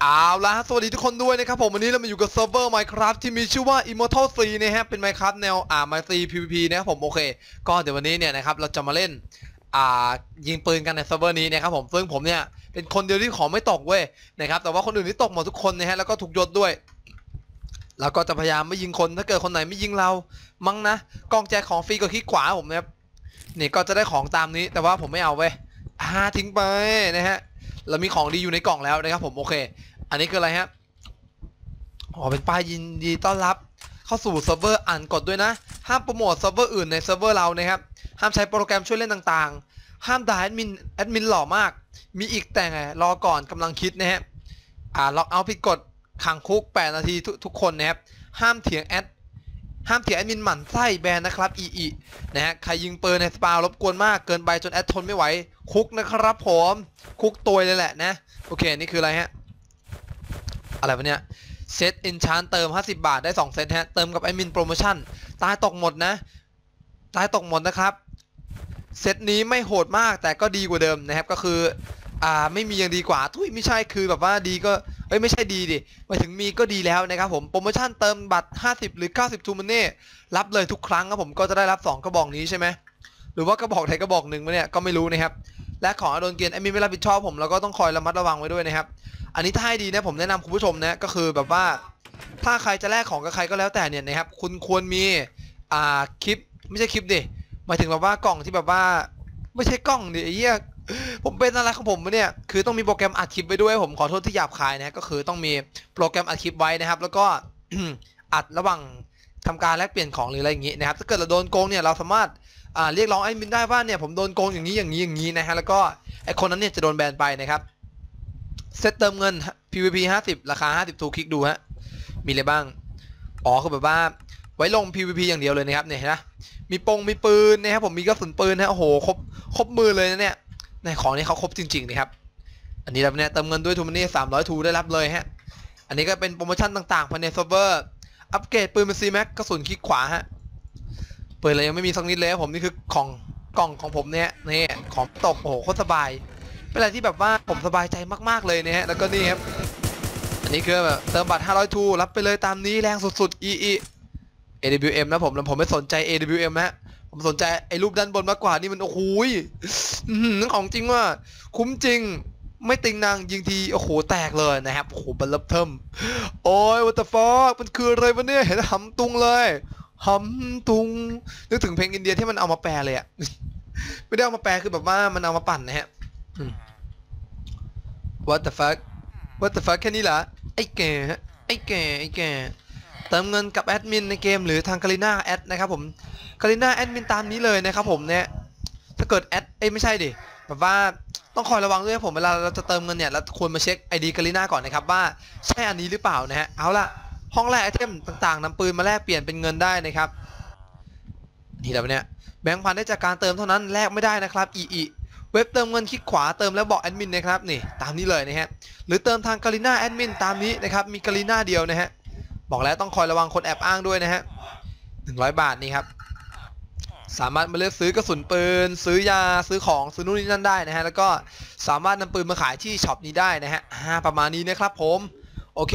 เอาละฮะสวัสดีทุกคนด้วยนะครับผมวันนี้เรามาอยู่กับเซิร์ฟเวอร์ Minecraft ที่มีชื่อว่า Immortal 3นะฮะเป็น Minecraft แนวอ่า m i c PVP นะครับผมโอเค ก็เดี๋ยววันนี้เนี่ยนะครับเราจะมาเล่นอ่ายิงปืนกันในเซิร์ฟเวอร์นี้นะครับผมซึ่งผมเนี่ยเป็นคนเดียวที่ของไม่ตกเว้ยนะครับแต่ว่าคนอื่นที่ตกหมดทุกคนนะฮะแล้วก็ถูกยศด้วยเราก็จะพยายามไม่ยิงคนถ้าเกิดคนไหนไม่ยิงเรา มั้งนะกองแจกของฟรีก็คลิกขวาผมนะครับนี่ก็จะได้ของตามนี้แต่ว่าผมไม่เอาเว้ยอ่าทิ้งไปนะฮะ เรามีของดีอยู่ในกล่องแล้วนะครับผมโอเค อันนี้คืออะไรฮะอ๋อเป็นป้ายยินดีต้อนรับ เข้าสู่เซิร์ฟเวอร์อ่านกฎด้วยนะ ห้ามโปรโมทเซิร์ฟเวอร์อื่นในเซิร์ฟเวอร์เรานะครับ ห้ามใช้โปรแกรมช่วยเล่นต่างๆ ห้ามด่าแอดมินแอดมินหล่อมาก มีอีกแต่ไงรอก่อนกำลังคิดนะฮะอ่าล็อกเอาผิดกฎขังคุก 8 นาทีทุกทุกคนนะครับ ห้ามเถียงแอดห้ามเถียงแอดมินหมั่นไส้แบนนะครับอีอีนะฮะใครยิงปืนในสปารบกวนมากเกินไปจนแอดทนไม่ไหว คุกนะครับผมคุกตัวเลยแหละนะ โอเค นี่คืออะไรฮะ อะไรวะเนี่ยเซตอินชานเติม 50 บาทได้ 2 เซตฮะ เติมกับไอมินโปรโมชั่น ตายตกหมดนะ ตายตกหมดนะครับ เซตนี้ไม่โหดมากแต่ก็ดีกว่าเดิมนะครับ ก็คือ อ่า ไม่มียังดีกว่า ทุยไม่ใช่คือแบบว่าดีก็ เอ้ย ไม่ใช่ดีดิมาถึงมีก็ดีแล้วนะครับผม โปรโมชั่นเติมบัตร 50 หรือ 90ทูมันเน่ รับเลยทุกครั้งครับผม ก็จะได้รับ 2 กระบอกนี้ใช่ไหม หรือว่ากระบอกไหนกระบอกหนึ่งมาเนี่ยก็ไม่รู้นะครับ และของอดนเกียนไอมินไม่รับผิดชอบผมแล้วก็ต้องคอยระมัดระวังไว้ด้วยนะครับ อันนี้ถ้าให้ดีนะผมแนะนำคุณผู้ชมนะก็คือแบบว่า ถ้าใครจะแลกของกับใครก็แล้วแต่เนี่ยนะครับ คุณควรมีอ่าคลิปไม่ใช่คลิปดิหมายถึงแบบว่ากล่องที่แบบว่า ไม่ใช่กล้องดิไอ้เหี้ยผมเป็นอะไรของผมวะเนี่ย คือต้องมีโปรแกรมอัดคลิปไว้ด้วย ผมขอโทษที่หยาบคายนะก็คือต้องมีโปรแกรมอัดคลิปไว้นะครับ แล้วก็อัดระหว่างทำการแลกเปลี่ยนของหรืออะไรอย่างงี้นะครับ ถ้าเกิดเราโดนโกงเนี่ยเราสามารถ อ่าเรียกร้องไอ้มินได้ว่าเนี่ยผมโดนโกงอย่างนี้อย่างนี้อย่างนี้นะฮะแล้วก็ไอ้คนนั้นเนี่ยจะโดนแบนไปนะครับเซตเติมเงิน PVP 50 ราคา 50ทูคลิกดูฮะมีอะไรบ้าง อ๋อคือแบบว่าไว้ลง PVP อย่างเดียวเลยนะครับเนี่ยนไหมมีปงมีปืนนะครับผมมีกระสุนปืนนะโอ้โหครบครบมือเลยนะเนี่ยในของนี้เขาครบจริงๆนะครับอันนี้เราเนี่ยเติมเงินด้วยทูมันนี่300ทูได้รับเลยฮะอันนี้ก็เป็นโปรโมชั่นต่างๆภายในเซิร์ฟเวอร์อัปเกรดปืนเป็น C Max กระสุนคลิกขวาฮะ ปืนอะไรยังไม่มีสักนิดเลยครับผมนี่คือของกล่องของผมเนี่ยนี่ของตกโอ้โหโคตรสบายเป็นอะไรที่แบบว่าผมสบายใจมากๆเลยนะฮะแล้วก็นี่ครับอันนี้คือแบบเติมบัตร500ทูรับไปเลยตามนี้แรงสุดๆ EE AWM นะผมแล้วผมไม่สนใจ AWM นะผมสนใจไอ้รูปด้านบนมากกว่านี่มันโอ้โหของจริงว่าคุ้มจริงไม่ติงนางยิงทีโอ้โหแตกเลยนะครับโอ้โหบันลับเทิมโอ้ย what the fuck มันคืออะไรวะเนี่ยเห็นหำตุงเลย หำตุงนึกถึงเพลงอินเดียที่มันเอามาแปลเลยอะไม่ได้เอามาแปลคือแบบว่ามันเอามาปั่นนะฮะ What the fuck What the fuck แค่นี้เหรอไอ้แก่ฮะไอ้แก่ไอ้แก่เติมเงินกับแอดมินในเกมหรือทางคาริน่าแอดนะครับผมคาริน่าแอดมินตามนี้เลยนะครับผมเนี่ยถ้าเกิดแอดเอ้ยไม่ใช่ดิแบบว่าต้องคอยระวังด้วยครับผมเวลาเราจะเติมเงินเนี่ยเราควรมาเช็ค ID คาริน่าก่อนนะครับว่าใช่อันนี้หรือเปล่านะฮะเอาละ ห้องแรกไอเทมต่างๆนำปืนมาแลกเปลี่ยนเป็นเงินได้นะครับนี่แล้วเนี่ยแบงค์พันได้จากการเติมเท่านั้นแลกไม่ได้นะครับอีอีเว็บเติมเงินคลิกขวาเติมแล้วบอกแอดมินนะครับนี่ตามนี้เลยนะฮะหรือเติมทางกาลิน่าแอดมินตามนี้นะครับมีกาลิน่าเดียวนะฮะบอกแล้วต้องคอยระวังคนแอบอ้างด้วยนะฮะหนึ่งร้อยบาทนี่ครับสามารถมาเลือกซื้อกระสุนปืน ซื้อยาซื้อของซื้อนู่นนี่นั่นได้นะฮะแล้วก็สามารถนำปืนมาขายที่ช็อปนี้ได้นะฮะประมาณนี้นะครับผมโอเค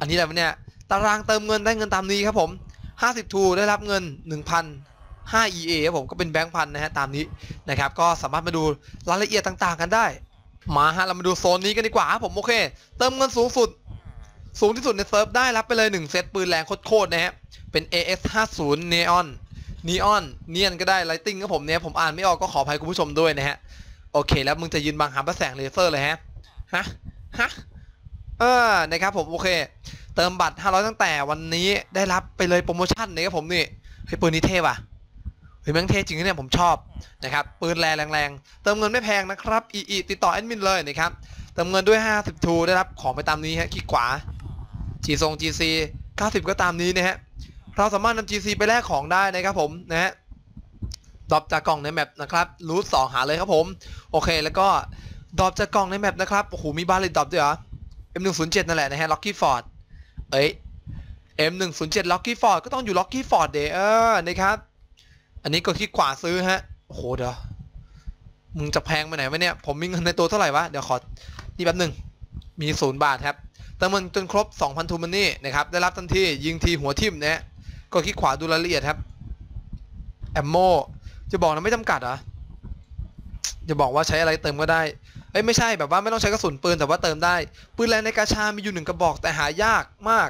อันนี้อะไรวะเนี่ยตารางเติมเงินได้เงินตามนี้ครับผม 50ทูได้รับเงิน1,000 5 EA ครับผมก็เป็นแบงค์พันนะฮะตามนี้นะครับก็สามารถมาดูรายละเอียดต่างๆกันได้ มาฮะเรามาดูโซนนี้กันดีกว่าครับผมโอเค เติมเงินสูงสุด สูงที่สุดในเซิร์ฟได้รับไปเลย 1 เซตปืนแรงโคตรๆนะฮะเป็น AS 50 Neon Neon เนียนก็ได้ Lighting ครับผมเนี่ยผมอ่านไม่ออกก็ขออภัยคุณผู้ชมด้วยนะฮะ โอเคแล้วมึงจะยืนบังหาพระแสงเลเซอร์เลยฮะ ฮะ ฮะ เออนะครับผมโอเค เติมบัตร 500 ตั้งแต่วันนี้ได้รับไปเลยโปรโมชั่นนะครับผมนี่เฮ้ยปืนนี้เท่ว่ะเฮ้ยแม่งเท่จริงนะเนี่ยผมชอบนะครับปืนแรงแรงเติมเงินไม่แพงนะครับอีอีติดต่อแอดมินเลยนะครับเติมเงินด้วย 50ทูได้รับของไปตามนี้ฮะคลิกขวา G ทรง GC 90 ก็ตามนี้นะฮะเราสามารถนำ GC ไปแลกของได้นะครับผมนะฮะดรอปจากกล่องในแมปนะครับรูทสองหาเลยครับผม โอเค แล้วก็ดรอปจากกล่องในแมปนะครับโอ้โหมีบาเลตดรอปด้วยเหรอ M107 นั่นแหละนะฮะ Lucky Ford เอ้ย M107 Lucky Ford ก็ต้องอยู่ Lucky Ford เดเออนะครับ อันนี้ก็คลิกขวาซื้อฮะโอ้โหเดี๋ยวมึงจะแพงไปไหนวะเนี่ย ผมมีเงินในตัวเท่าไหร่วะ เดี๋ยวขอ นี่แป๊บหนึ่ง มีศูนย์บาทครับเติมเงินจนครบ 2,000 ทูมันนี่นะครับ ได้รับทันที ยิงทีหัวทิ่มนะฮะก็คลิกขวาดูรายละเอียดครับ แอมโม จะบอกนะไม่จำกัดเหรอ จะบอกว่าใช้อะไรเติมก็ได้ เอ้ยไม่ใช่แบบว่าไม่ต้องใช้กระสุนปืนแต่ว่าเติมได้ ปืนแรงในกาชา มีอยู่หนึ่งกระบอกแต่หายากมาก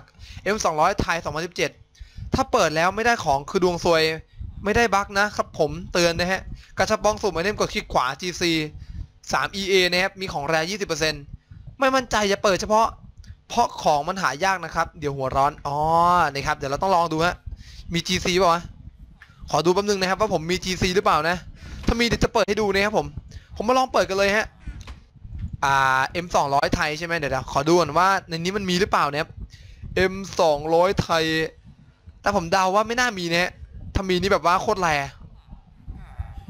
M200 ไทย2017 ถ้าเปิดแล้วไม่ได้ของคือดวงซวยไม่ได้บั๊กนะครับผมเตือนนะฮะกระชับบ้องสุ่มไอเทมกดคลิกขวา GC 3 EA นะครับมีของแร่20%ไม่มั่นใจจะเปิดเฉพาะ เพราะของมันหายากนะครับ เดี๋ยวหัวร้อนอ๋อนะครับเดี๋ยวเราต้องลองดูฮะมี GC ป่าวะขอดูแป๊บนึงนะครับว่าผมมี GC หรือเปล่านะ ถ้ามีเดี๋ยวจะเปิดให้ดูนะครับผม ผมมาลองเปิดกันเลยฮะ อ่า M 200ไทยใช่ไหมเดี๋ยวๆขอดูก่อนว่าในนี้มันมีหรือเปล่านะครับ M 200ไทย แต่ผมเดาว่าไม่น่ามีนะฮะถ้ามีนี่แบบว่าโคตรแรง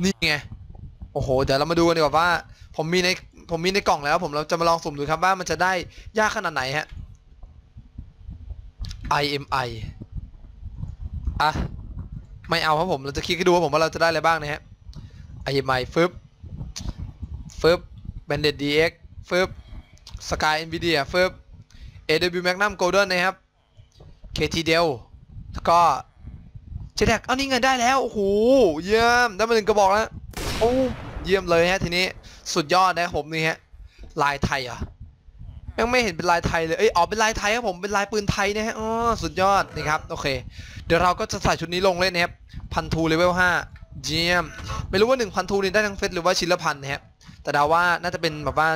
นี่ไง โอ้โห เดี๋ยวเรามาดูกันดีกว่าว่า ผมมีในผมมีในกล่องแล้ว ผมเราจะมาลองสุ่มดูครับว่ามันจะได้ยากขนาดไหนฮะ IMI อะ ไม่เอาครับผมเราจะคลิกให้ดูว่าผมว่าเราจะได้อะไรบ้างนะฮะ IMI ฟึบฟึบ Bandit DX ฟึบ Sky Nvidia ฟึบ AW Magnum Golden นะครับ KT Dell แล้วก็เจแดกเอานี่เงินได้แล้ว โอ้โห เยี่ยม ได้มาหนึ่งกระบอกแล้ว โอ้เยี่ยมเลยฮะทีนี้สุดยอดนะครับผมนี่ฮะลายไทยเหรอะยังไม่เห็นเป็นลายไทยเลย เอ้ยอ๋อเป็นลายไทยครับผม เป็นลายปืนไทยนะฮะ อ๋อ สุดยอดนี่ครับ โอเค เดี๋ยวเราก็จะใส่ชุดนี้ลงเล่นนะครับ พันทูเลเวลห้าเจียม ไม่รู้ว่า1 0 0 0ทูนี่ได้ทั้งเซตหรือว่าชิ้นละพันนะครับ แต่เดาว่าน่าจะเป็นแบบว่า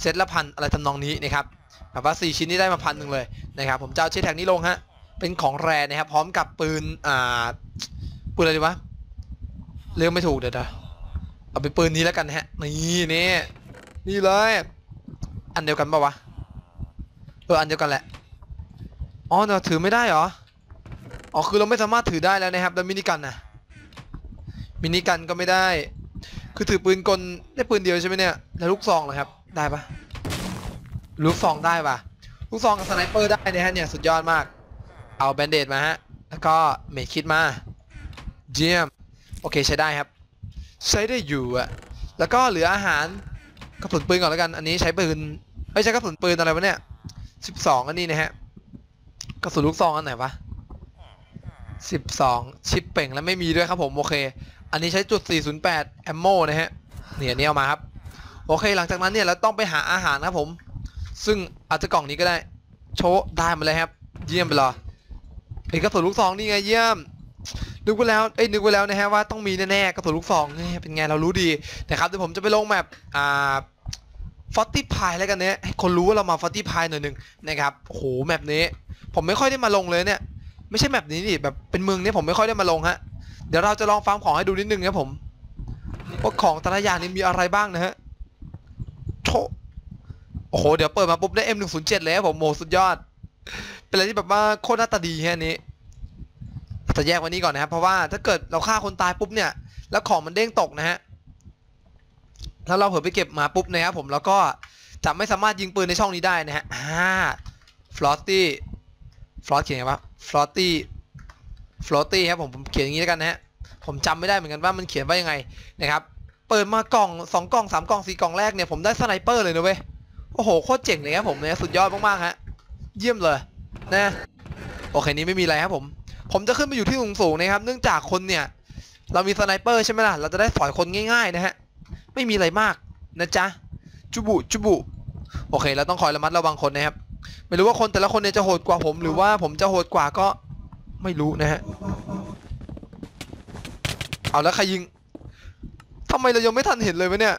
เซตละพันอะไรทำนองนี้นะครับแบบว่า4ชิ้นนี้ได้มาพันหนึ่งเลยนะครับผมจะเอาเชสแท็กนี้ลงฮะเป็นของแรนะครับ พร้อมกับปืนอ่าปืนอะไรดีวะเลือกไม่ถูกเดี๋ยวนะเอาเป็นปืนนี้แล้วกันฮะนี่นี่นี่เลย อันเดียวกันปะวะเอออันเดียวกันแหละอ๋อเดี๋ยวถือไม่ได้เหรออ๋อคือเราไม่สามารถถือได้แล้วนะครับแล้วมินิกันนะมินิกันก็ไม่ได้ คือถือปืนกลได้ปืนเดียวใช่ไหมเนี่ยแล้วลูกซองเหรอครับได้ปะลูกซองได้ปะลูกซองกับสไนเปอร์ได้นะฮะเนี่ยสุดยอดมาก เอาแบนเดดมาฮะ แล้วก็เมคคิดมาเจียม โอเคใช้ได้ครับ ใช้ได้อยู่อะแล้วก็เหลืออาหารกระสุนปืนก่อนแล้วกัน อันนี้ใช้ปืนไม่ใช่กระสุนปืนอะไรวะเนี่ย12อันนี้นะฮะกระสุนลูกซองอันไหนวะ12ชิปเป่งแล้วไม่มีด้วยครับผมโอเค อันนี้ใช้จุด408แอมโมนะฮะเนี่ยอันนี้เอามาครับ โอเคหลังจากนั้นเนี่ยเราต้องไปหาอาหารนะครับผม ซึ่งอาจจะกล่องนี้ก็ได้ โชว์ได้มาเลยครับ เยี่ยมไปเลยไอ้กระสุนลูกซองนี่ไงเยี่ยมนึกไว้แล้วเอ้ยนึกไว้แล้วนะฮะว่าต้องมีแน่ๆกระสุนลูกซองนี่เป็นไงเรารู้ดีนะครับเดี๋ยวผมจะไปลงแมปอ่าฟอตตี้พายแล้วกันเนี่ยให้คนรู้ว่าเรามาฟอตตี้พายหน่อยหนึ่งนะครับโอ้โหแมปนี้ ผมไม่ค่อยได้มาลงเลยเนี่ย ไม่ใช่แมปนี้นี่แบบเป็นเมืองเนี่ยผมไม่ค่อยได้มาลงฮะเดี๋ยวเราจะลองฟาร์มของให้ดูนิดนึงครับผมว่าของแต่ละอย่างนี่มีอะไรบ้างนะฮะ โอ้โห เดี๋ยวเปิดมาปุ๊บได้ M107 เลยครับผมโมสุดยอด เป็นอะไรที่แบบว่าโคตรหน้าตาดีแค่นี้แต่แยกว้นี้ก่อนนะครับ เพราะว่าถ้าเกิดเราฆ่าคนตายปุ๊บเนี่ย แล้วของมันเด้งตกนะฮะแล้วเราเผลอไปเก็บมาปุ๊บนะครับผมแล้วก็จะไม่สามารถยิงปืนในช่องนี้ได้นะฮะอ่าฟลอตตี้ฟลอตเขียนไงวะฟลอตตี้ฟลอตตี้ครับผมผมเขียนอย่างนี้แล้วกันนะฮะผมจำไม่ได้เหมือนกันว่ามันเขียนว่ายังไงนะครับ เปิดมากล่องสองกล่องสามกล่องสี่กล่องแรกเนี่ยผมได้สไนเปอร์เลยนะเว้ย โอ้โหโคตรเจ๋งเลยครับผมเนี่ยสุดยอดมากๆฮะ เยี่ยมเลยนะ โอเคนี้ไม่มีอะไรครับผม ผมจะขึ้นไปอยู่ที่สูงๆนะครับ เนื่องจากคนเนี่ย เรามีสไนเปอร์ใช่ไหมล่ะ เราจะได้สอยคนง่ายๆนะฮะ ไม่มีอะไรมากนะจ๊ะ จุบุจุบุ โอเคเราต้องคอยระมัดระวังคนนะครับ ไม่รู้ว่าคนแต่ละคนเนี่ยจะโหดกว่าผม หรือว่าผมจะโหดกว่าก็ไม่รู้นะฮะ เอาแล้วใครยิง มเรายังไม่ทันเห็นเลยวะเนี่ย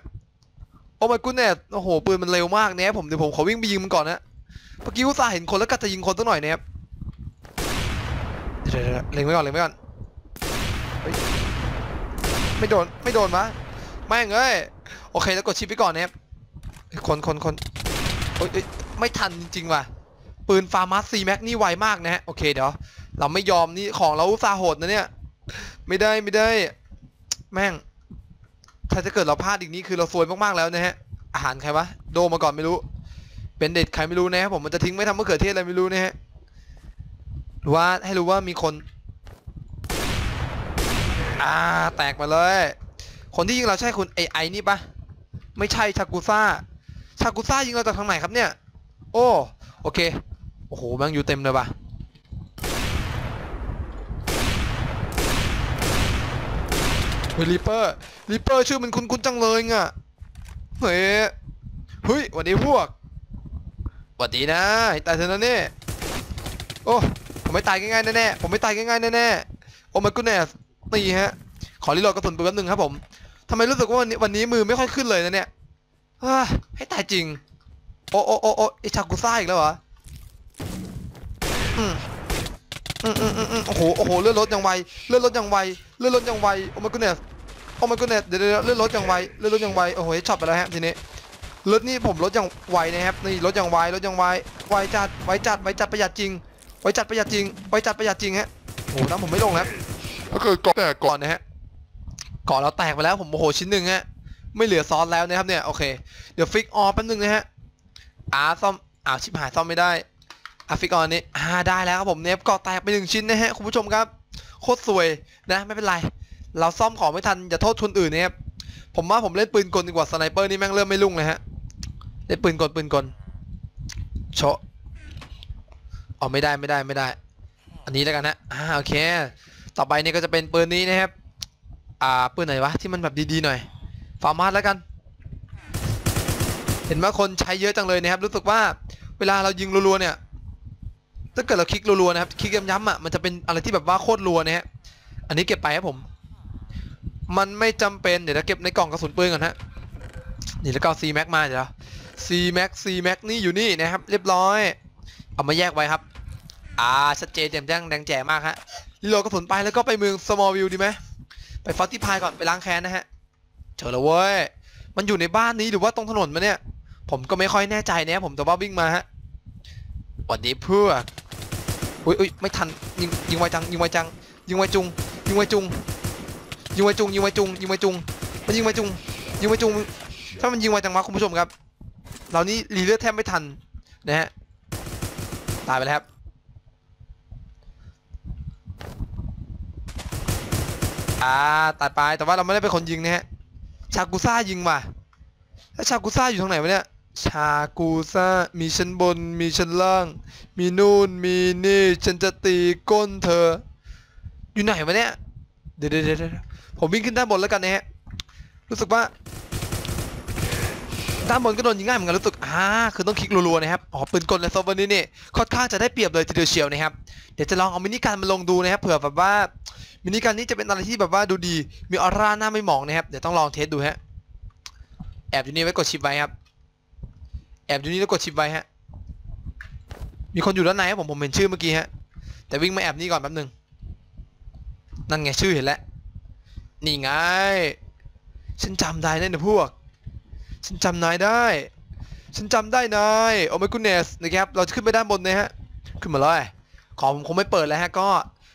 โอ้ my goodness โอ้โห ปืนมันเร็วมากเนี่ยผมเดี๋ยวผมขอวิ่งไปยิงมันก่อนนะเมื่อกี้อุตส่าห์เห็นคนแล้วก็จะยิงคนสักหน่อยนะครับเดี๋ยวเล็งไว้ก่อนเล็งไว้ก่อนไม่โดนไม่โดนมะแม่งเอ้ยโอเคแล้วกดชิปไปก่อนเนะครับเฮ้ยคนคนคนเฮ้ยไม่ทันจริงว่ะปืนฟาร์มัสซีแม็กนี่ไวมากนะฮะโอเคเดี๋ยวเราไม่ยอมนี่ของเราอุตส่าห์โหดนะเนี่ย ไม่ได้ไม่ได้ แม่ง ถ้าจะเกิดเราพลาดอีกนี้คือเราซวยมากๆแล้วนะฮะ อาหารใครวะ โดมาก่อนไม่รู้ เป็นเด็ดใครไม่รู้นะครับผมมันจะทิ้งไม่ทำมะเขือเทศอะไรไม่รู้นะฮะหรือว่าให้รู้ว่ามีคน อ่า แตกมาเลย คนที่ยิงเราใช่คุณไอไอนี่ปะไม่ใช่ชากุซ่า ชากุซ่ายิงเราจากทางไหนครับเนี่ย โอ้ โอเค โอ้โหแม่งอยู่เต็มเลยว่ะ เฮ้ยริเปอร์ริปเปอร์ชื่อมันคุ้นๆจังเลยอะเฮ้ยเฮ้ยวันนี้พวกวัดดีนะตายเถอะนะเนี่ยโอ้ผมไม่ตายง่ายๆแน่ๆผมไม่ตายง่ายๆแน่ๆโอ้มากุเนสตีฮะขอรีโหลดกระสุนปืนแป๊บนึงครับผมทำไมรู้สึกว่าวันนี้วันนี้มือไม่ค่อยขึ้นเลยนะเนี่ยให้ตายจริง โอ้โอ้โอ้โอ้ไอชากุซ่าอีกแล้วเหรออืมอืมอืมอืมโอ้โหโอ้โหเลื่อนรถอย่างไวเลื่อนรถอย่างไว เลื่อนรถอย่างไวโอ้ my goodness โอ้ my goodness เดี๋ยวเดี๋ยวเลื่อนรถอย่างไวเลื่อนรถอย่างไวโอ้โหช็อตไปแล้วฮะทีนี้รถนี่ผมรถอย่างไวนะครับนี่รถอย่างไวรถอย่างไวไวจัดไวจัดไวจัดประหยัดจริงไวจัดประหยัดจริงไวจัดประหยัดจริงฮะโอ้โหน้ำผมไม่ลงแล้วถ้าเกิดเกาะแตกก่อนนะฮะก่อนเราแตกไปแล้วผมโอ้โหชิ้นหนึ่งฮะไม่เหลือซอสแล้วนะครับเนี่ยโอเคเดี๋ยวฟิกออแป๊บนึงนะฮะอ่าซ่อมอ่าชิบหายซ่อมไม่ได้อะฟิกออนนี่อ่าได้แล้วครับผมเนี่ยก่อแตกไปหนึ่งชิ้นนะฮะคุณผู้ชมครับ โคตรสวยนะไม่เป็นไร เราซ่อมของไม่ทันอย่าโทษคนอื่นนะครับผมว่าผมเล่นปืนกลดีกว่าสไนเปอร์นี่แม่งเริ่มไม่รุ่งเลยฮะเล่นปืนกลปืนกลโชะอ๋อไม่ได้ไม่ได้ไม่ได้ อันนี้แล้วกันนะอ่าโอเค ต่อไปนี่ก็จะเป็นปืนนี้นะครับ อ่าปืนไหนวะที่มันแบบดีๆหน่อยฟาร์มาสแล้วกัน เห็นว่าคนใช้เยอะจังเลยนะครับรู้สึกว่าเวลาเรายิงรัวๆเนี่ย ถ้าเกิดเราคลิกรัวๆนะครับคลิกย้ำๆอะมันจะเป็นอะไรที่แบบว่าโคตรรัวนะฮะอันนี้เก็บไปครับผม มันไม่จำเป็นเดี๋ยวเราเก็บในกล่องกระสุนปืนก่อนฮะนี่แล้วก็ C Max มาเดี๋ยว C Max C Max นี่อยู่นี่นะครับ เรียบร้อย เอามาแยกไว้ครับ อ่าชัดเจนแจ่มแจ้งแดงแจ๋มากฮะรีโหลดกระสุนไปแล้วก็ไปเมือง Small View ดีไหมไปฟอสติพายก่อนไปล้างแค้นนะฮะเจอแล้วเว้ยมันอยู่ในบ้านนี้หรือว่าตรงถนนมาเนี่ย ผมก็ไม่ค่อยแน่ใจนะผมแต่ว่าวิ่งมาฮะวันดีเพื่อ อุ้ยอุ้ยไม่ทันยิงยิงไวจังยิงไวจังยิงไวจุงยิงไวจุงยิงไวจุงยิงไวจุงยิงไวจุงมันยิงไวจุงยิงไวจุงถ้ามันยิงไวจังวะคุณผู้ชมครับเรานี่รีเลือดแทบไม่ทันนะฮะตายไปแล้วครับอ่าตัดไปแต่ว่าเราไม่ได้เป็นคนยิงนะฮะชากุซ่ายิงว่ะแล้วชากุซ่าอยู่ทางไหนวะเนี่ย ชากุซ่ามีชั้นบนมีชั้นล่าง มีนู่นมีนี่ฉันจะตีก้นเธอ อยู่ไหนวะเนี่ยเดี๋ยวเดี๋ยวผมวิ่งขึ้นด้านบนแล้วกันนะฮะรู้สึกว่าด้านบนก็โดนยิงง่ายเหมือนกันรู้สึกอ่าคือต้องคลิกรัวๆนะครับอ๋อปืนกลในโซเวอร์นี้นี่ค่อนข้างจะได้เปรียบเลยทีเดียวเชียวนะครับเดี๋ยวจะลองเอามินิกันมาลงดูนะครับเผื่อแบบว่ามินิกันนี้จะเป็นอะไรที่แบบว่าดูดีมีออร่าหน้าไม่หมองนะครับเดี๋ยวต้องลองเทสดูฮะแอบอยู่นี่ไว้กดชิปไว้ครับ แอบอยู่นี่แล้วกดชิปไว้ฮะ มีคนอยู่ด้านในครับผมผมเห็นชื่อเมื่อกี้ฮะ แต่วิ่งมาแอบนี่ก่อนแป๊บนึง นั่นไงชื่อเห็นแล้ว นี่ไง ฉันจำได้แน่นะพวก ฉันจำนายได้ ฉันจำได้นาย โอ้ my goodness นะครับ เราจะขึ้นไปด้านบนนะฮะ ขึ้นมาเลย ขอผมคงไม่เปิดแล้วฮะก็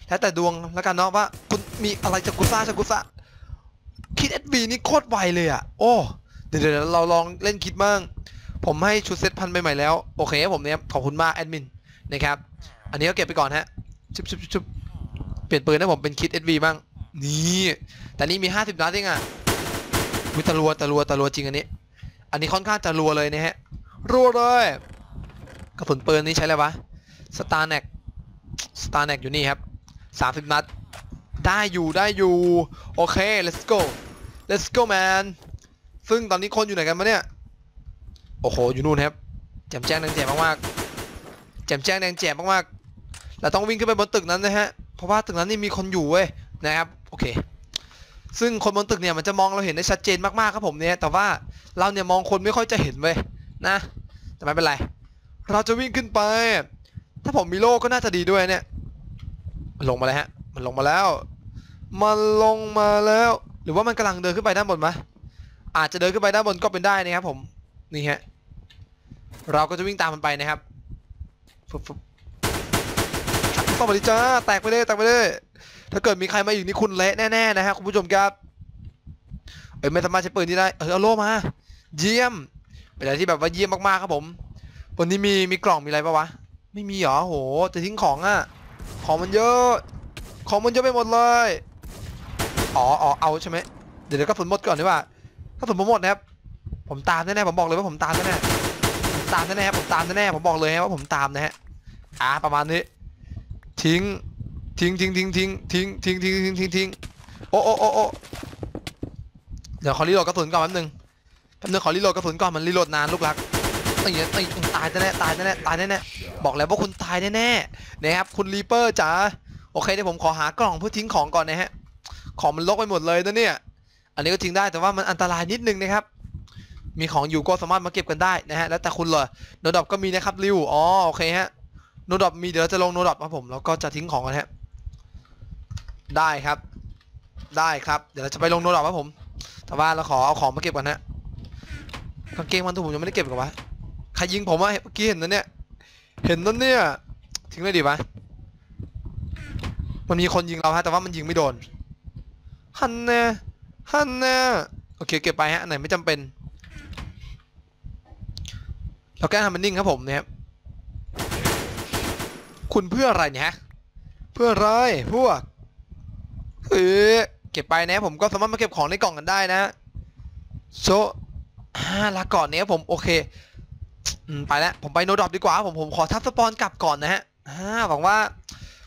แล้วแต่ดวงแล้วกันเนาะว่า คุณมีอะไรจากกุซ่าจากกุซ่าคิดเอสบีนี่โคตรไวเลยอะ โอ้ เดี๋ยวเดี๋ยวเราลองเล่นคิดบ้าง ผมให้ชุดเซตพันไปใหม่แล้ว โอเคครับผมเนี่ยขอบคุณมากแอดมินนะครับ อันนี้ก็เก็บไปก่อนฮะชุบชุบชุบเปลี่ยนปืนให้ผมเป็นคิดเอสบีบ้าง นี่ แต่นี่มี 50นัดเองอะวิตะรัวตะรัวตะรัวจริงอันนี้ อันนี้ค่อนข้างจะรัวเลยนะฮะ รัวเลย กระสุนปืนนี่ใช้อะไรวะ สตาร์เน็กสตาร์เน็กอยู่นี่ครับสามสิบนัด ได้อยู่ได้อยู่ โอเค let's go let's go man ซึ่งตอนนี้คนอยู่ไหนกันมาเนี่ย โอ้โห อยู่นู่นครับแจ่มแจ้งแดงแจ่มมากๆแจ่มแจ้งแดงแจ่มมากๆเราต้องวิ่งขึ้นไปบนตึกนั้นนะฮะ เพราะว่าตึกนั้นนี่มีคนอยู่เว้ยนะครับ โอเค ซึ่งคนบนตึกเนี่ยมันจะมองเราเห็นได้ชัดเจนมากๆครับผมเนี่ย แต่ว่าเราเนี่ยมองคนไม่ค่อยจะเห็นเว้ยนะ แต่ไม่เป็นไร เราจะวิ่งขึ้นไป ถ้าผมมีโล่ก็น่าจะดีด้วยเนี่ย มันลงมาแล้วฮะ มันลงมาแล้ว มันลงมาแล้ว หรือว่ามันกำลังเดินขึ้นไปด้านบนมะอาจจะเดินขึ้นไปด้านบนก็เป็นได้นะครับผม นี่ฮะ เราก็จะวิ่งตามมันไปนะครับฟึบฟึบชักเข้ามาดิจ้าแตกไปเลยแตกไปเลยถ้าเกิดมีใครมาอยู่นี่คุณเละแน่ๆนะฮะคุณผู้ชมครับเอ้ยไม่สามารถใช้ปืนนี้ได้เออเอาโล่มา เยี่ยมเป็นอะไรที่แบบว่าเยี่ยมมากๆครับผมวันนี้มีมีกล่องมีอะไรปะวะไม่มีเหรอโหจะทิ้งของอะของมันเยอะ ของมันเยอะไปหมดเลยอ๋ออ๋อเอาใช่ไหมเดี๋ยวเดี๋ยวกระสุนหมดก่อนดีกว่ากระสุนผมหมดนะครับผมตามแน่ๆผมบอกเลยว่าผมตามแน่ๆ ตามแน่ๆผมตามแน่ๆผมบอกเลยฮะว่าผมตามนะฮะอ่าประมาณนี้ ทิ้ง ทิ้งทิ้งทิ้งทิ้งทิ้งทิ้งทิ้งทิ้งทิ้งทิ้งโอ้โอ้โอ้โอ้เดี๋ยวขอรีโหลดกระสุนก่อนแป๊บนึงแป๊บนึงขอรีโหลดกระสุนก่อนมันรีโหลดนานลูกรักตีตีตายแน่ตายแน่ตายแน่บอกแล้วว่าคุณตายแน่ๆนะครับคุณรีเปอร์จ๋าโอเคเดี๋ยวผมขอหากล่องเพื่อทิ้งของก่อนนะฮะของมันลกไปหมดเลยนะเนี่ย อันนี้ก็ทิ้งได้แต่ว่ามันอันตรายนิดนึงนะครับ มีของอยู่ก็สามารถมาเก็บกันได้นะฮะแล้วแต่คุณเลยโนดอบก็มีนะครับริวอ๋อโอเคฮะโนดอบมีเดี๋ยวจะลงโนดอบครับผมแล้วก็จะทิ้งของกันฮะได้ครับ ได้ครับ เดี๋ยวเราจะไปลงโนดอบครับผม แต่ว่าเราขอเอาของมาเก็บก่อนฮะกางเกงมันตัวผมยังไม่ได้เก็บกับวะใครยิงผมวะเมื่อกี้เห็นนะเนี่ยเห็นนั่นเนี่ยทิ้งเลยดีปะมันมีคนยิงเราฮะแต่ว่ามันยิงไม่โดนฮันแน่ฮันแน่โอเคเก็บไปฮะไหนไม่จำเป็น เราแก้ทำมันนิ่งครับผมเนี่ยครับคุณเพื่ออะไรเนี่ยฮะ เพื่ออะไรพวกเฮ้ยเก็บไปนะผมก็สามารถมาเก็บของในกล่องกันได้นะโซอ่าลาก่อนเนี่ยผมโอเคไปแล้วผมไปโนดอปดีกว่าผมผมขอทับสปอนกลับก่อนนะฮะอ่าหวังว่า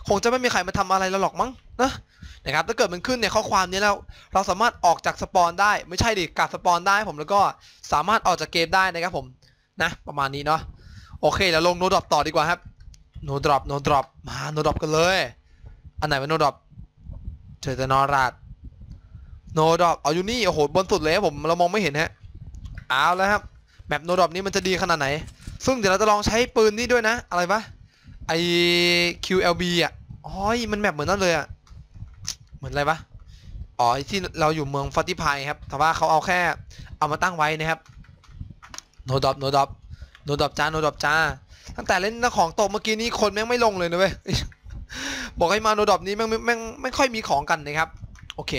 คงจะไม่มีใครมาทำอะไรเราหรอกมั้งนะนะครับถ้าเกิดมันขึ้นในข้อความนี้แล้วเราสามารถออกจากสปอนได้ไม่ใช่ดิกัดสปอนได้ผมแล้วก็สามารถออกจากเกมได้นะครับผม นะ ประมาณนี้เนาะโอเคแล้วลงโนดรอปต่อดีกว่าครับโนดรอปโนดรอปมาโนดรอปกันเลย อันไหนเป็นโนดรอปเจอแต่นอราดโนดรอปเอาอยู่นี่โอ้โหบนสุดเลยผมเรามองไม่เห็นฮะเอาแล้วครับแมปโนดรอปนี้มันจะดีขนาดไหน ซึ่งเดี๋ยวเราจะลองใช้ปืนนี้ด้วยนะ อะไรปะไอ QLB อะอ๋อมันแมปเหมือนนั่นเลยอะเหมือนอะไรปะอ๋อที่เราอยู่เมืองฟอติพายครับแต่ว่าเขาเอาแค่เอามาตั้งไว้นะครับ โนดอปโนดอปโนดอปจ้าโนดอปจ้า ตั้งแต่เล่นนักของตกเมื่อกี้นี้คนแม่งไม่ลงเลยนะเว้ย บอกให้มาโนดอปนี้แม่งแม่งไม่ค่อยมีของกันนะครับ โอเค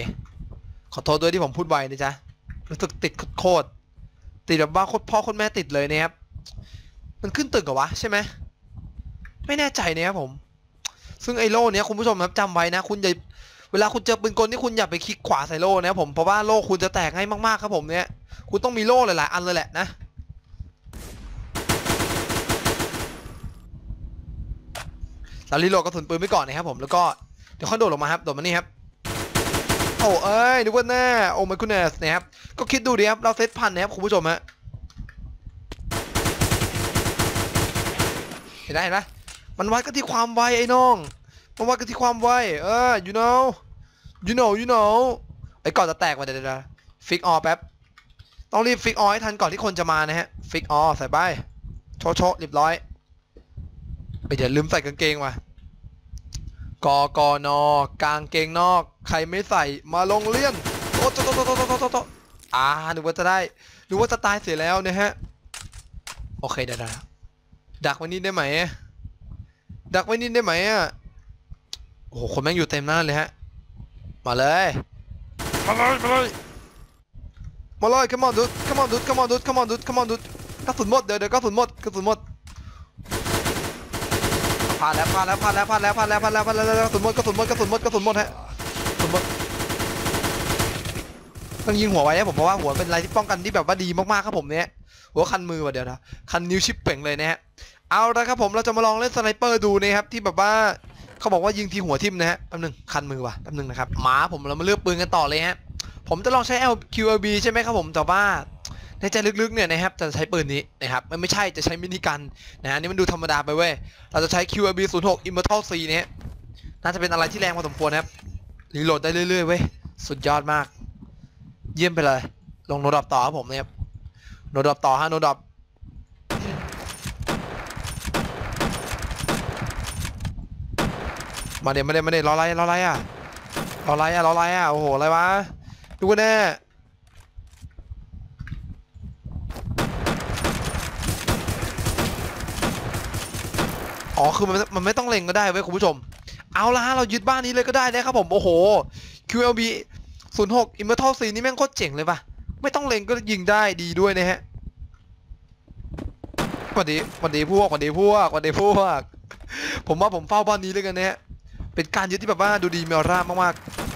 ขอโทษด้วยที่ผมพูดไวนะจ๊ะ รู้สึกติดโคตร ติดแบบว่าโคตรพ่อโคตรแม่ติดเลยนะครับ มันขึ้นตึกเหรอวะใช่ไหม ไม่แน่ใจนะครับผม ซึ่งไอโล่เนี้ยคุณผู้ชมครับจำไว้นะ คุณอย่าเวลาคุณเจอปืนกลนี่คุณอย่าไปคลิกขวาใส่โล่นะครับผม เพราะว่าโล่คุณจะแตกง่ายมากๆครับผมเนี่ย คุณต้องมีโล่หลายๆอันเลยแหละนะ เรารีโหลดกระสุนปืนไปก่อนนะครับผมแล้วก็เดี๋ยวค่อยโดดลงมาครับโดดมานี่ครับโอ้เอ้ยนึกว่าแน่โอ้ my goodness นะครับก็คิดดูดิครับเราเซตพันนะครับคุณผู้ชมฮะเห็นไหมเห็นไหมมันวัดกันที่ความไวไอ้น้องมันวัดกันที่ความไวเออ you know you know you know ไอ้ก่อนจะแตกมาเดี๋ยวๆฟิกออแป๊บต้องรีบฟิกออให้ทันก่อนที่คนจะมานะฮะฟิกออใส่ไปโชว์โชว์เรียบร้อย ไปเดี๋ยวลืมใส่กางเกงว่ะกกนกางเกงนอก ใครไม่ใส่มาลงเลี่ยนโอ้โตโตโตโตโตโตโตอ่านึกว่าจะได้นึกว่าจะตายเสียแล้วนะฮะ โอเคเดี๋ยวๆดักไว้นี่ได้ไหม ดักไว้นี่ได้ไหมอะ โอ้โห คนแม่งอยู่เต็มหน้าเลยฮะ มาเลย มาเลย มาเลย มาเลย come on dude come on dude come on dude come on dude come on dude กระสุนหมด เดี๋ยวเดี๋ยวกระสุนหมดกระสุนหมด พลาดแล้วพลาดแล้วพลาดแล้วพลาดแล้วพลาดแล้วพลาดแล้วพลาดแล้วกระสุนหมดกระสุนหมดกระสุนหมดกระสุนหมดฮะกระสุนหมดต้องยิงหัวไว้นะผมเพราะว่าหัวเป็นอะไรที่ป้องกันที่แบบว่าดีมากๆครับผมเนี่ยหัวคันมือว่ะเดี๋ยวนะคันนิ้วชิปเป่งเลยนะฮะเอาละครับผมเราจะมาลองเล่นสไนเปอร์ดูนะครับที่แบบว่าเขาบอกว่ายิงทีหัวทิ่มนะฮะแป๊บนึงคันมือว่ะแป๊บนึงนะครับมาผมเรามาเลือกปืนกันต่อเลยฮะผมจะลองใช้ LQLB ใช่ไหมครับผมแต่ว่า ในใจลึกๆเนี่ยนะครับจะใช้ปืนนี้นะครับมันไม่ใช่จะใช้มินิกันนะฮะนี่มันดูธรรมดาไปเว้ยเราจะใช้ QLB 06 Immortal C เนี่ยน่าจะเป็นอะไรที่แรงพอสมควรนะครับรีโหลดได้เรื่อยๆเว้ยสุดยอดมาก เยี่ยมไปเลย ลงโนดอปต่อครับผมเนี่ยโนดอปต่อฮะโนดอปมาเดี๋ยวมาเดี๋ยวมาเดี๋ยวรออะไรรออะไรอะรออะไรอะรออะไรอะโอ้โหอะไรวะดูกันแน่ อ๋อคือมันมันไม่ต้องเล็งก็ได้เว้ยคุณผู้ชม เอาละฮะเรายึดบ้านนี้เลยก็ได้นะครับผม โอ้โห QLB 06 Immortal 4นี่แม่งโคตรเจ๋งเลยปะไม่ต้องเล็งก็ยิงได้ดีด้วยนะฮะสวัสดีสวัสดีพวกสวัสดีพวกสวัสดีพวก ผมว่าผมเฝ้าบ้านนี้เลยกันนะฮะ เป็นการยึดที่แบบว่าดูดีมีออร่ามากๆ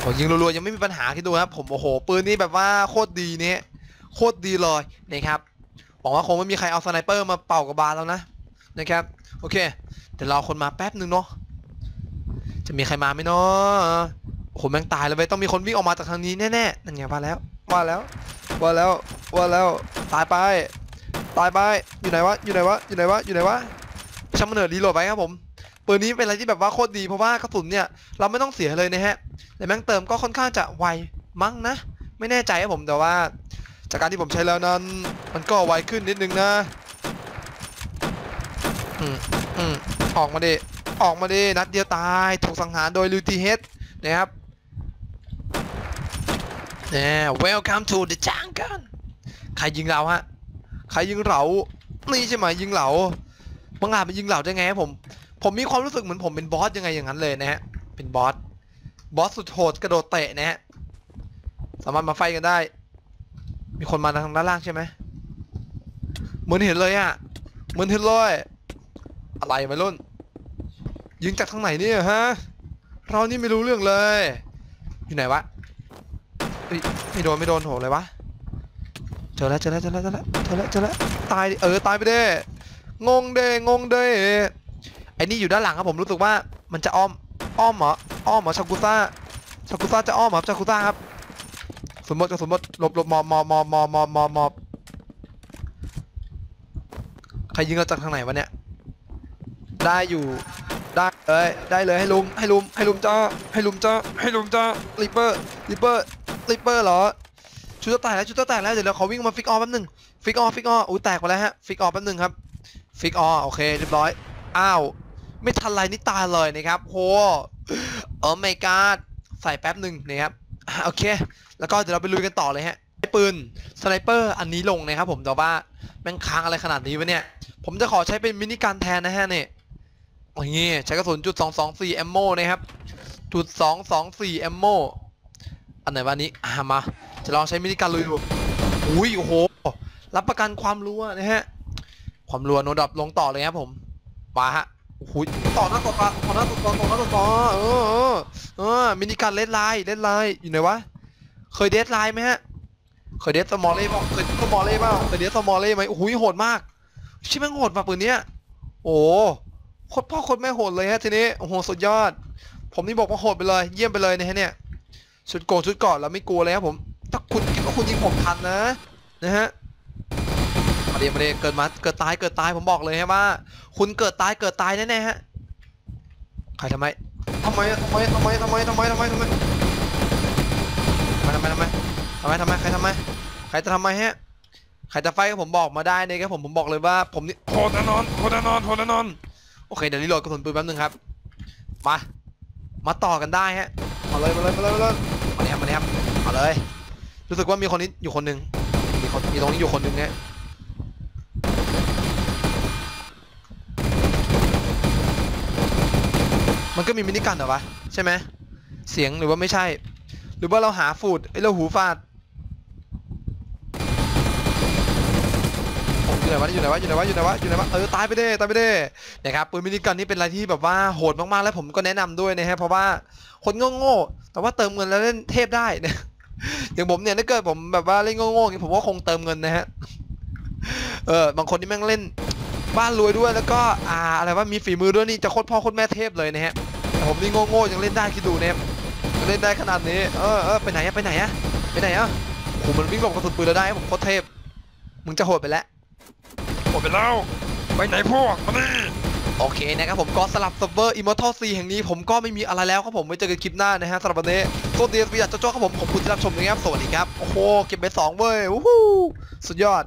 โอ้ยิงรัวๆยังไม่มีปัญหาคิดดูครับผมโอ้โหปืนนี้แบบว่าโคตรดีเนี่ยโคตรดีเลยนะครับ หวังว่าคงไม่มีใครเอาสไนเปอร์มาเป่ากระบาลแล้วนะนะครับ โอเคเดี๋ยวรอคนมาแป๊บหนึ่งเนาะจะมีใครมาไหมเนาะโอ้โหแม่งตายเลยไปต้องมีคนวิ่งออกมาจากทางนี้แน่ๆนั่นไงว่าแล้วว่าแล้วว่าแล้วว่าแล้วตายไป ตายไปอยู่ไหนวะอยู่ไหนวะอยู่ไหนวะอยู่ไหนวะช่างมันเถอะรีโหลดไปครับผมปืนนี้เป็นอะไรที่แบบว่าโคตรดีเพราะว่ากระสุนเนี่ยเราไม่ต้องเสียเลยนะฮะแต่แม่งเติมก็ค่อนข้างจะไวมั้งนะ ไม่แน่ใจครับผมแต่ว่า จากการที่ผมใช้แล้วนั้น มันก็ไวขึ้นนิดนึงนะอืมอืมออกมาดิออกมาดินัดเดียวตาย ถูกสังหารโดยลูติเฮดนะครับเนี่ย welcome to the jungle ใครยิงเราฮะ ใครยิงเรานี่ใช่ไหมยิงเหลาบังอาจไปยิงเหลาได้ไงผม ผมมีความรู้สึกเหมือนผมเป็นบอสยังไงอย่างนั้นเลยนะฮะ เป็นบอส บอสสุดโหดกระโดดเตะนะฮะ สามารถมาไฟกันได้ มีคนมาทางด้านล่างใช่ไหมเหมือนเห็นเลยอะเหมือนเห็นเลยอะไรไม่รุ่นยิงจากทางไหนเนี่ยฮะเรานี่ไม่รู้เรื่องเลย อยู่ไหนวะไม่โดนไม่โดนโหอะไรวะเจอแล้วเจอแล้วเจอแล้วเจอแล้วเจอแล้วเจอแล้วตายเออตายไปเด้งงเด้งงเด้ไอ้นี่อยู่ด้านหลังครับผมรู้สึกว่ามันจะอ้อมอ้อมเหรออ้อมเหรอชากุซ่าชากุซ่าจะอ้อมเหรอชากุซ่าครับ สมมติกับสมมติหลบหลบมอบมอบมอบมอบมอบมอบมอบใครยิงเราจากทางไหนวะเนี่ย ได้อยู่ได้เลยได้เลยให้ลุมให้ลุมให้ลุมจ้าให้ลุมจ้าให้ลุมจ้าลิปเปอร์ลิปเปอร์ลิปเปอร์เหรอชุดจะแตกแล้วชุดจะแตกแล้วเดี๋ยวเราขอวิ่งมาฟิกออฟแป๊บหนึงฟิกออฟฟิกออฟอุ้ยแตกไปแล้วฮะฟิกออฟแป๊บหนึงครับฟิกออโอเคเรียบร้อยอ้าวไม่ทันไรนี่ตายเลยนะครับโหโอ้ my god ใส่แป๊บหนึ่งนะครับโอเค แล้วก็เดี๋ยวเราไปลุยกันต่อเลยฮะปืนสไนเปอร์อันนี้ลงนะครับผมแต่ว่าแม่งค้างอะไรขนาดนี้วะเนี่ย ผมจะขอใช้เป็นมินิกันแทนนะฮะเนี่ยอย่างงี้ใช้กระสุนจุด224 a m m o นะครับจุด224 a m m o อันไหนวะอันนี้อะมา จะลองใช้มินิการลุยดูอุ้ยโอ้โห รับประกันความรัวนะฮะ ความรัวโนดับลงต่อเลยครับผมมาฮะโอ้โหต่อหน้าต่อตาต่อหน้าต่อตาต่อหน้าต่อตาเออเออมินิการเลดไลน์เลดไลน์อยู่ไหนวะ เคยเดทไลน์ไหมฮะ เคยเดทสมอลเล่เปล่าเคยสมอลเล่เปล่าเคยเดทสมอลเล่ไหมโอ้โหโหดมาก ชิบแม่งโหดว่ะปืนเนี้ย โอ้โคตรพ่อโคตรแม่โหดเลยฮะทีนี้ โอ้โหสุดยอด ผมนี่บอกว่าโหดไปเลย เยี่ยมไปเลยนะฮะเนี่ยชุดโกงชุดกาะเราไม่กลัวเลยครับผม ถ้าคุณคิดว่าคุณยิงผมทันนะ นะฮะมาเดียวมาเดียวเกิดมาเกิดตายเกิดตายผมบอกเลยฮะว่า คุณเกิดตายเกิดตายแน่ๆฮะ ใครทำไมทำไมทำไมทำไมทำไมทำไมทำไมทำไมทำไมทำไมทำไม ทำไมทำไมใครทำไมใครจะทำไมฮะใครจะไฟกับผมบอกมาได้นะครับผมผมบอกเลยว่าผมนี่โหดแน่นอนโหดแน่นอนโหดแน่นอนโอเคเดี๋ยวรีโหลดกระสุนปืนแป๊บนึงครับมามาต่อกันได้ฮะมาเลยมาเลยมาเลยมาเลยมาเลยครับมาเลยครับมาเลย รู้สึกว่ามีคนนี้อยู่คนหนึ่งมีคนมีตรงนี้อยู่คนหนึ่งเนี่ยมันก็มีมินิกันเหรอวะใช่ไหมเสียงหรือว่าไม่ใช่ หรือว่าเราหาฟูดไอ้ยเราหูฟาดอยู่ ไหนวะอยู่ไหนวะอยู่ไหนวะอยู่ไหนวะอยู่ไหนวะเออตายไปเด้ตายไปเด้นะครับปืนมินิกันนี่เป็นอะไรที่แบบว่าโหดมากๆแล้วผมก็แนะนำด้วยนะฮะเพราะว่าคนโง่ๆแต่ว่าเติมเงินแล้วเล่นเทพได้นะอย่างผมเนี่ยถ้าเกิดผมแบบว่าเล่นโง่ๆอย่างนี้ผมก็คงเติมเงินนะฮะเออบางคนที่แม่งเล่นบ้านรวยด้วยแล้วก็อ่าอะไรว่ามีฝีมือด้วยนี่จะโคตรพ่อโคตรแม่เทพเลยนะฮะแต่ผมนี่โง่ๆยังเล่นได้คิดดูเนะครับเล่นได้ขนาดนี้เออเออไปไหนอะไปไหนอะไปไหนอะโอ้โหมันวิ่งหลบกระสุนปืนเราได้ผมโคตรเทพมึงจะโหดไปแล้ว หมดไปแล้ว ไปไหนพวกมาดิโอเคนะครับผมก็สลับเซิร์ฟเวอร์อิมอร์ทัลซีแห่งนี้ผมก็ไม่มีอะไรแล้วครับผมไว้เจอกันคลิปหน้านะฮะสำหรับวันนี้โซเดียสปีดัดโจ้าครับผมขอบคุณที่รับชมนะครับสวัสดีครับ โอ้โหเก็บไปสองเว้ยวู้ฮู้สุดยอด